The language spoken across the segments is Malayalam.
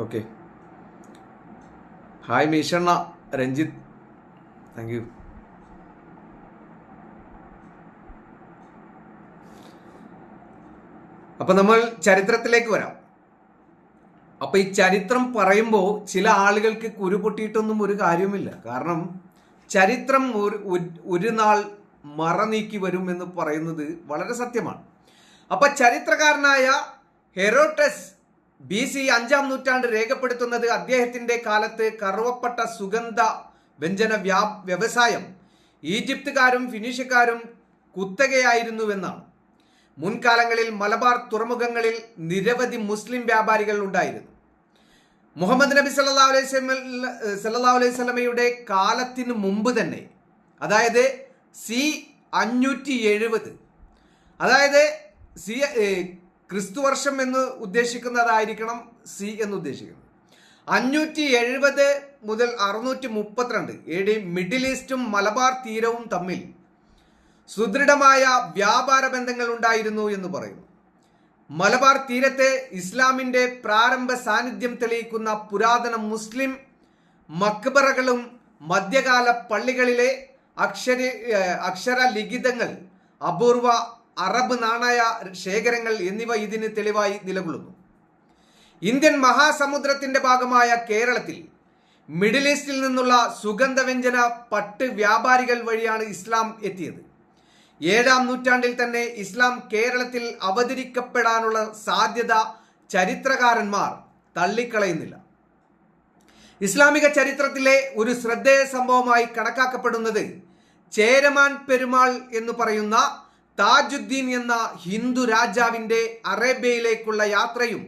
ഓക്കെ ഹായ് മീഷണ്ണ രഞ്ജിത്ത് താങ്ക് യു അപ്പൊ നമ്മൾ ചരിത്രത്തിലേക്ക് വരാം. അപ്പൊ ഈ ചരിത്രം പറയുമ്പോൾ ചില ആളുകൾക്ക് കുരു പൊട്ടിയിട്ടൊന്നും ഒരു കാര്യവുമില്ല. കാരണം ചരിത്രം ഒരു- ഒരു നാൾ മറ നീക്കി വരും എന്ന് പറയുന്നത് വളരെ സത്യമാണ്. അപ്പൊ ചരിത്രകാരനായ ഹെറോട്ടസ് ബി സി അഞ്ചാം നൂറ്റാണ്ട് രേഖപ്പെടുത്തുന്നത് അദ്ദേഹത്തിന്റെ കാലത്ത് കറുവപ്പട്ട സുഗന്ധ വ്യഞ്ജന വ്യാ വ്യവസായം. ഈജിപ്തുകാരും ഫിനിഷ്യക്കാരും കുത്തകയായിരുന്നുവെന്നാണ്. മുൻകാലങ്ങളിൽ മലബാർ തുറമുഖങ്ങളിൽ നിരവധി മുസ്ലിം വ്യാപാരികൾ ഉണ്ടായിരുന്നു. മുഹമ്മദ് നബി സല്ലാ അലൈഹി സല്ലാ അലൈഹി സ്വലമയുടെ കാലത്തിന് മുമ്പ് തന്നെ അതായത് സി അഞ്ഞൂറ്റി എഴുപത് അതായത് സി ഏ, ക്രിസ്തു വർഷം എന്ന് ഉദ്ദേശിക്കുന്നതായിരിക്കണം സി എന്ന് ഉദ്ദേശിക്കുന്നത്. അഞ്ഞൂറ്റി എഴുപത് മുതൽ അറുന്നൂറ്റി മുപ്പത്തിരണ്ട് എ ഡി മിഡിൽ ഈസ്റ്റും മലബാർ തീരവും തമ്മിൽ സുദൃഢമായ വ്യാപാര ബന്ധങ്ങൾ ഉണ്ടായിരുന്നു എന്ന് പറയുന്നു. മലബാർ തീരത്തെ ഇസ്ലാമിന്റെ പ്രാരംഭ സാന്നിധ്യം തെളിയിക്കുന്ന പുരാതന മുസ്ലിം മക്ബറകളും മധ്യകാല പള്ളികളിലെ അക്ഷര അക്ഷരലിഖിതങ്ങൾ അക്ഷര ലിഖിതങ്ങൾ അപൂർവ അറബ് നാണയ ശേഖരങ്ങൾ എന്നിവ ഇതിന് തെളിവായി നിലകൊള്ളുന്നു. ഇന്ത്യൻ മഹാസമുദ്രത്തിന്റെ ഭാഗമായ കേരളത്തിൽ മിഡിൽ ഈസ്റ്റിൽ നിന്നുള്ള സുഗന്ധവ്യഞ്ജന പട്ട് വ്യാപാരികൾ വഴിയാണ് ഇസ്ലാം എത്തിയത്. ഏഴാം നൂറ്റാണ്ടിൽ തന്നെ ഇസ്ലാം കേരളത്തിൽ അവതരിക്കപ്പെടാനുള്ള സാധ്യത ചരിത്രകാരന്മാർ തള്ളിക്കളയുന്നില്ല. ഇസ്ലാമിക ചരിത്രത്തിലെ ഒരു ശ്രദ്ധേയ സംഭവമായി കണക്കാക്കപ്പെടുന്നത് ചേരമാൻ പെരുമാൾ എന്ന് പറയുന്ന താജുദ്ദീൻ എന്ന ഹിന്ദു രാജാവിന്റെ അറേബ്യയിലേക്കുള്ള യാത്രയും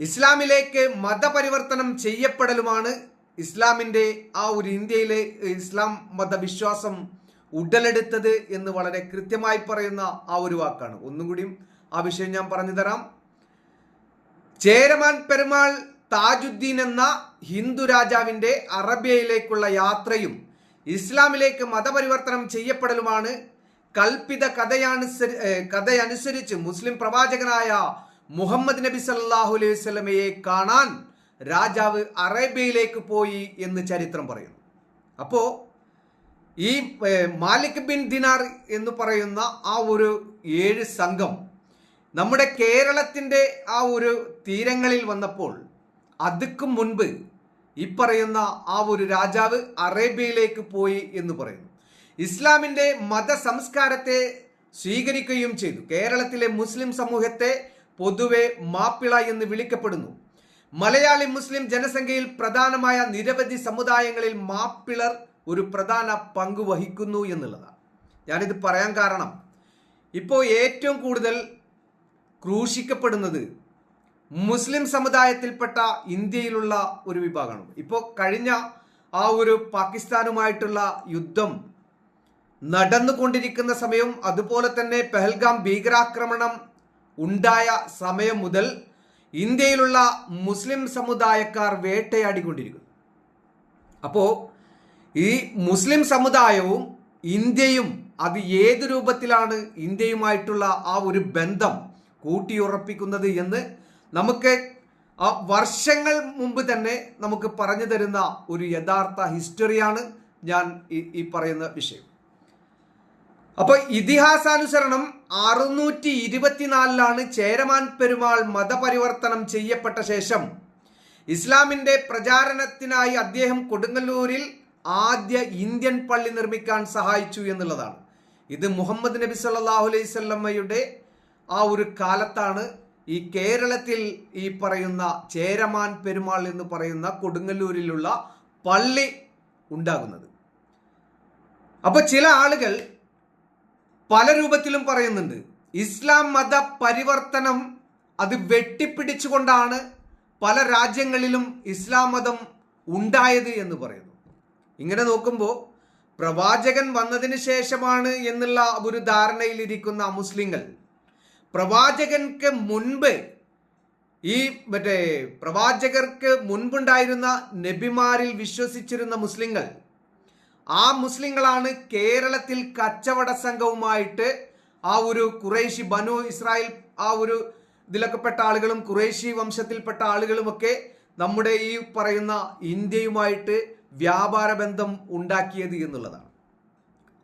ഇസ്ലാമിലേക്ക് മതപരിവർത്തനം ചെയ്യപ്പെടലുമാണ് ഇസ്ലാമിന്റെ ആ ഒരു ഇന്ത്യയിലെ ഇസ്ലാം മതവിശ്വാസം ഉടലെടുത്തത് എന്ന് വളരെ കൃത്യമായി പറയുന്ന ആ ഒരു വാക്കാണ്. ഒന്നും കൂടിയും ആ വിഷയം ഞാൻ പറഞ്ഞു തരാം. ചേരമാൻ പെരുമാൾ താജുദ്ദീൻ എന്ന ഹിന്ദു രാജാവിന്റെ അറബ്യയിലേക്കുള്ള യാത്രയും ഇസ്ലാമിലേക്ക് മതപരിവർത്തനം ചെയ്യപ്പെടലുമാണ് കൽപ്പിത കഥയനുസരി കഥയനുസരിച്ച് മുസ്ലിം പ്രവാചകനായ മുഹമ്മദ് നബി സല്ലാഹു അലൈഹി സ്വലമയെ കാണാൻ രാജാവ് അറേബ്യയിലേക്ക് പോയി എന്ന് ചരിത്രം പറയുന്നു. അപ്പോ ഈ മാലിക് ബിൻ ദിനാർ എന്ന് പറയുന്ന ആ ഒരു ഏഴ് സംഘം നമ്മുടെ കേരളത്തിന്റെ ആ ഒരു തീരങ്ങളിൽ വന്നപ്പോൾ അതുക്കും മുൻപ് ഈ പറയുന്ന ആ ഒരു രാജാവ് അറേബ്യയിലേക്ക് പോയി എന്ന് പറയുന്നു. ഇസ്ലാമിന്റെ മത സംസ്കാരത്തെ സ്വീകരിക്കുകയും ചെയ്തു. കേരളത്തിലെ മുസ്ലിം സമൂഹത്തെ പൊതുവെ മാപ്പിള എന്ന് വിളിക്കപ്പെടുന്നു. മലയാളി മുസ്ലിം ജനസംഖ്യയിൽ പ്രധാനമായ നിരവധി സമുദായങ്ങളിൽ മാപ്പിളർ ഒരു പ്രധാന പങ്ക് വഹിക്കുന്നു എന്നുള്ളതാണ്. ഞാനിത് പറയാൻ കാരണം ഇപ്പോൾ ഏറ്റവും കൂടുതൽ ക്രൂശിക്കപ്പെടുന്നത് മുസ്ലിം സമുദായത്തിൽപ്പെട്ട ഇന്ത്യയിലുള്ള ഒരു വിഭാഗമാണ്. ഇപ്പോൾ കഴിഞ്ഞ ആ ഒരു പാകിസ്ഥാനുമായിട്ടുള്ള യുദ്ധം നടന്നുകൊണ്ടിരിക്കുന്ന സമയവും അതുപോലെ തന്നെ പെഹൽഗാം ഭീകരാക്രമണം ഉണ്ടായ സമയം മുതൽ ഇന്ത്യയിലുള്ള മുസ്ലിം സമുദായക്കാർ വേട്ടയാടിക്കൊണ്ടിരിക്കുന്നു. അപ്പോൾ ഈ മുസ്ലിം സമുദായവും ഇന്ത്യയും അത് ഏത് രൂപത്തിലാണ് ഇന്ത്യയുമായിട്ടുള്ള ആ ഒരു ബന്ധം കൂട്ടിയുറപ്പിക്കുന്നത് എന്ന് നമുക്ക് ആ വർഷങ്ങൾ മുമ്പ് തന്നെ നമുക്ക് പറഞ്ഞു തരുന്ന ഒരു യഥാർത്ഥ ഹിസ്റ്ററിയാണ് ഞാൻ ഈ- പറയുന്ന വിഷയം. അപ്പൊ ഇതിഹാസാനുസരണം അറുന്നൂറ്റി ഇരുപത്തിനാലിലാണ് ചേരമാൻ പെരുമാൾ മതപരിവർത്തനം ചെയ്യപ്പെട്ട ശേഷം. ഇസ്ലാമിന്റെ പ്രചാരണത്തിനായി അദ്ദേഹം കൊടുങ്ങല്ലൂരിൽ ആദ്യ ഇന്ത്യൻ പള്ളി നിർമ്മിക്കാൻ സഹായിച്ചു എന്നുള്ളതാണ്. ഇത് മുഹമ്മദ് നബി സല്ലാഹു അലൈഹി സ്വല്ലമ്മയുടെ ആ ഒരു കാലത്താണ് ഈ കേരളത്തിൽ ഈ പറയുന്ന ചേരമാൻ പെരുമാൾ എന്ന് പറയുന്ന കൊടുങ്ങല്ലൂരിലുള്ള പള്ളി ഉണ്ടാകുന്നത്. അപ്പൊ ചില ആളുകൾ പല രൂപത്തിലും പറയുന്നുണ്ട്. ഇസ്ലാം മത പരിവർത്തനം അത് വെട്ടിപ്പിടിച്ചുകൊണ്ടാണ് പല രാജ്യങ്ങളിലും ഇസ്ലാം മതം ഉണ്ടായത് എന്ന് പറയുന്നു. ഇങ്ങനെ നോക്കുമ്പോൾ പ്രവാചകൻ വന്നതിന് ശേഷമാണ് എന്നുള്ള ഒരു ധാരണയിലിരിക്കുന്ന മുസ്ലിങ്ങൾ. പ്രവാചകൻക്ക് മുൻപ് ഈ മറ്റേ പ്രവാചകർക്ക് മുൻപുണ്ടായിരുന്ന നബിമാരിൽ വിശ്വസിച്ചിരുന്ന മുസ്ലിങ്ങൾ ആ മുസ്ലിങ്ങളാണ് കേരളത്തിൽ കച്ചവട സംഘവുമായിട്ട് ആ ഒരു കുറേശി ബനു ഇസ്രായേൽ ആ ഒരു ഇതിലൊക്കെ പെട്ട ആളുകളും കുറേശി വംശത്തിൽപ്പെട്ട ആളുകളുമൊക്കെ നമ്മുടെ ഈ പറയുന്ന ഇന്ത്യയുമായിട്ട് വ്യാപാര ബന്ധം ഉണ്ടാക്കിയത് എന്നുള്ളതാണ്.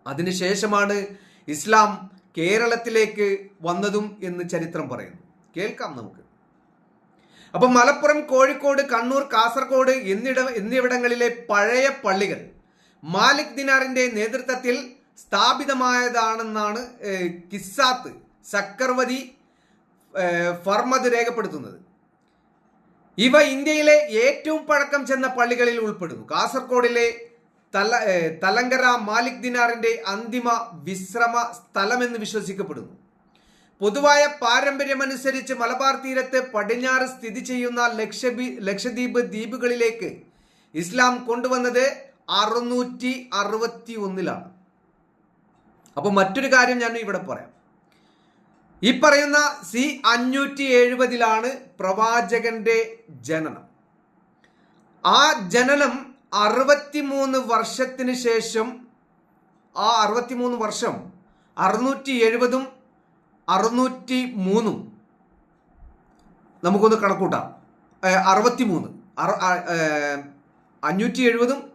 അതിനുശേഷമാണ് ഇസ്ലാം കേരളത്തിലേക്ക് വന്നതും എന്ന് ചരിത്രം പറയുന്നു. കേൾക്കാം നമുക്ക്. അപ്പൊ മലപ്പുറം കോഴിക്കോട് കണ്ണൂർ കാസർഗോഡ് എന്നിട എന്നിവിടങ്ങളിലെ പഴയ പള്ളികൾ മാലിക് ദിനാറിന്റെ നേതൃത്വത്തിൽ സ്ഥാപിതമായതാണെന്നാണ് കിസ്സാത്ത് സക്കർവതി ഫർമദ് രേഖപ്പെടുത്തുന്നത്. ഇവ ഇന്ത്യയിലെ ഏറ്റവും പഴക്കം ചെന്ന പള്ളികളിൽ ഉൾപ്പെടുന്നു. കാസർഗോഡിലെ തല തലങ്കര മാലിക് ദിനാറിന്റെ അന്തിമ വിശ്രമ സ്ഥലമെന്ന് വിശ്വസിക്കപ്പെടുന്നു. പൊതുവായ പാരമ്പര്യമനുസരിച്ച് മലബാർ തീരത്ത് പടിഞ്ഞാറ് സ്ഥിതി ചെയ്യുന്ന ലക്ഷദ്വീ ലക്ഷദ്വീപ് ദ്വീപുകളിലേക്ക് ഇസ്ലാം കൊണ്ടുവന്നത് അറുന്നൂറ്റി അറുപത്തി ഒന്നിലാണ് അപ്പോൾ മറ്റൊരു കാര്യം ഞാൻ ഇവിടെ പറയാം. ഈ പറയുന്ന സി അഞ്ഞൂറ്റി എഴുപതിലാണ് പ്രവാചകന്റെ ജനനം. ആ ജനനം അറുപത്തിമൂന്ന് വർഷത്തിന് ശേഷം ആ അറുപത്തിമൂന്ന് വർഷം അറുന്നൂറ്റി എഴുപതും അറുന്നൂറ്റി മൂന്നും നമുക്കൊന്ന് കണക്കൂട്ടാം അറുപത്തി മൂന്ന് അഞ്ഞൂറ്റി എഴുപതും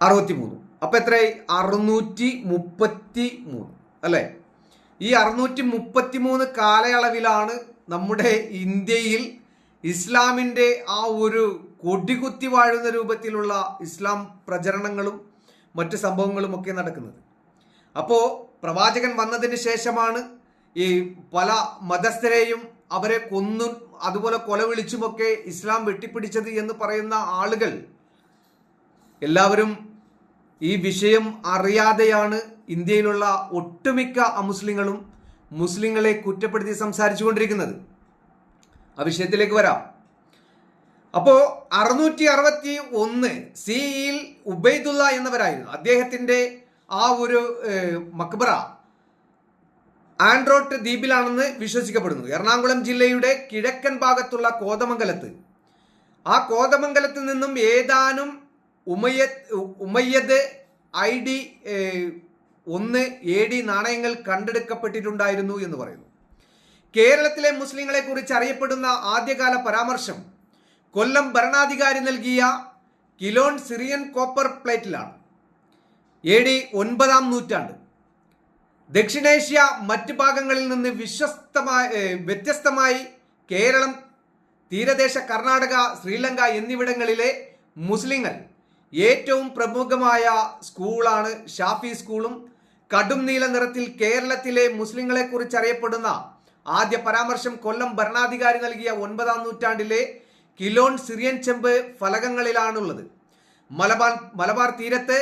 അറുപത്തി മൂന്ന് അപ്പം എത്രയായി? അറുന്നൂറ്റി മുപ്പത്തി മൂന്ന് അല്ലേ? ഈ അറുന്നൂറ്റി മുപ്പത്തി മൂന്ന് കാലയളവിലാണ് നമ്മുടെ ഇന്ത്യയിൽ ഇസ്ലാമിന്റെ ആ ഒരു കൊടികുത്തി വാഴുന്ന രൂപത്തിലുള്ള ഇസ്ലാം പ്രചരണങ്ങളും മറ്റ് സംഭവങ്ങളും ഒക്കെ നടക്കുന്നത്. അപ്പോൾ പ്രവാചകൻ വന്നതിന് ശേഷമാണ് ഈ പല മതസ്ഥരെയും അവരെ കൊന്നും അതുപോലെ കൊല വിളിച്ചുമൊക്കെ ഇസ്ലാം വെട്ടിപ്പിടിച്ചത് എന്ന് പറയുന്ന ആളുകൾ എല്ലാവരും ഈ വിഷയം അറിയാതെയാണ് ഇന്ത്യയിലുള്ള ഒട്ടുമിക്ക അമുസ്ലിങ്ങളും മുസ്ലിങ്ങളെ കുറ്റപ്പെടുത്തി സംസാരിച്ചു കൊണ്ടിരിക്കുന്നത് ആ വിഷയത്തിലേക്ക് വരാം. അപ്പോ അറുന്നൂറ്റി അറുപത്തി ഒന്ന് സിഇയിൽ ഉബൈദുള്ള എന്നവരായിരുന്നു. അദ്ദേഹത്തിന്റെ ആ ഒരു മക്ബറ ആൻഡ്രോട്ട് ദ്വീപിലാണെന്ന് വിശ്വസിക്കപ്പെടുന്നു. എറണാകുളം ജില്ലയുടെ കിഴക്കൻ ഭാഗത്തുള്ള കോതമംഗലത്ത്. ആ കോതമംഗലത്ത് നിന്നും ഏതാനും ഉമയ്യത്ത് ഉമയ്യദ് ഐ ഡി ഒന്ന് എ ഡി നാണയങ്ങൾ കണ്ടെടുക്കപ്പെട്ടിട്ടുണ്ടായിരുന്നു എന്ന് പറയുന്നു. കേരളത്തിലെ മുസ്ലിങ്ങളെ കുറിച്ച് അറിയപ്പെടുന്ന ആദ്യകാല പരാമർശം കൊല്ലം ഭരണാധികാരി നൽകിയ കിലോൺ സിറിയൻ കോപ്പർ പ്ലേറ്റിലാണ്. എ ഡി ഒൻപതാം നൂറ്റാണ്ട്. ദക്ഷിണേഷ്യ മറ്റ് ഭാഗങ്ങളിൽ നിന്ന് വിശ്വസ്തമായി വ്യത്യസ്തമായി കേരളം തീരദേശ കർണാടക ശ്രീലങ്ക എന്നിവിടങ്ങളിലെ മുസ്ലിങ്ങൾ ഏറ്റവും പ്രമുഖമായ സ്കൂളാണ് ഷാഫി സ്കൂളും. കടും നീല നിറത്തിൽ കേരളത്തിലെ മുസ്ലിങ്ങളെ കുറിച്ച് അറിയപ്പെടുന്ന ആദ്യ പരാമർശം കൊല്ലം ഭരണാധികാരി നൽകിയ ഒൻപതാം നൂറ്റാണ്ടിലെ കിലോൺ സിറിയൻ ചെമ്പ് ഫലകങ്ങളിലാണുള്ളത്. മലബാർ മലബാർ തീരത്ത്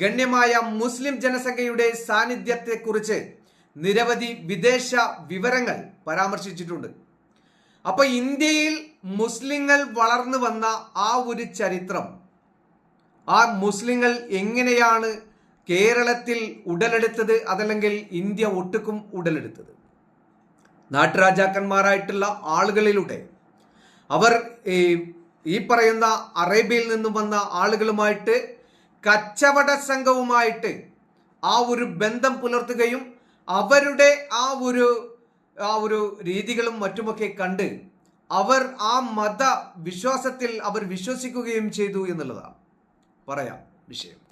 ഗണ്യമായ മുസ്ലിം ജനസംഖ്യയുടെ സാന്നിധ്യത്തെക്കുറിച്ച് നിരവധി വിദേശ വിവരങ്ങൾ പരാമർശിച്ചിട്ടുണ്ട്. അപ്പൊ ഇന്ത്യയിൽ മുസ്ലിങ്ങൾ വളർന്നു വന്ന ആ ഒരു ചരിത്രം ആ മുസ്ലിങ്ങൾ എങ്ങനെയാണ് കേരളത്തിൽ ഉടലെടുത്തത് അതല്ലെങ്കിൽ ഇന്ത്യ ഒട്ടുക്കും ഉടലെടുത്തത്? നാട്ടുരാജാക്കന്മാരായിട്ടുള്ള ആളുകളിലൂടെ. അവർ ഈ പറയുന്ന അറേബ്യയിൽ നിന്നും വന്ന ആളുകളുമായിട്ട് കച്ചവട സംഘവുമായിട്ട് ആ ഒരു ബന്ധം പുലർത്തുകയും അവരുടെ ആ ഒരു ആ ഒരു രീതികളും മറ്റുമൊക്കെ കണ്ട് അവർ ആ മത വിശ്വാസത്തിൽ അവർ വിശ്വസിക്കുകയും ചെയ്തു എന്നുള്ളതാണ്. പറയാം വിഷയം.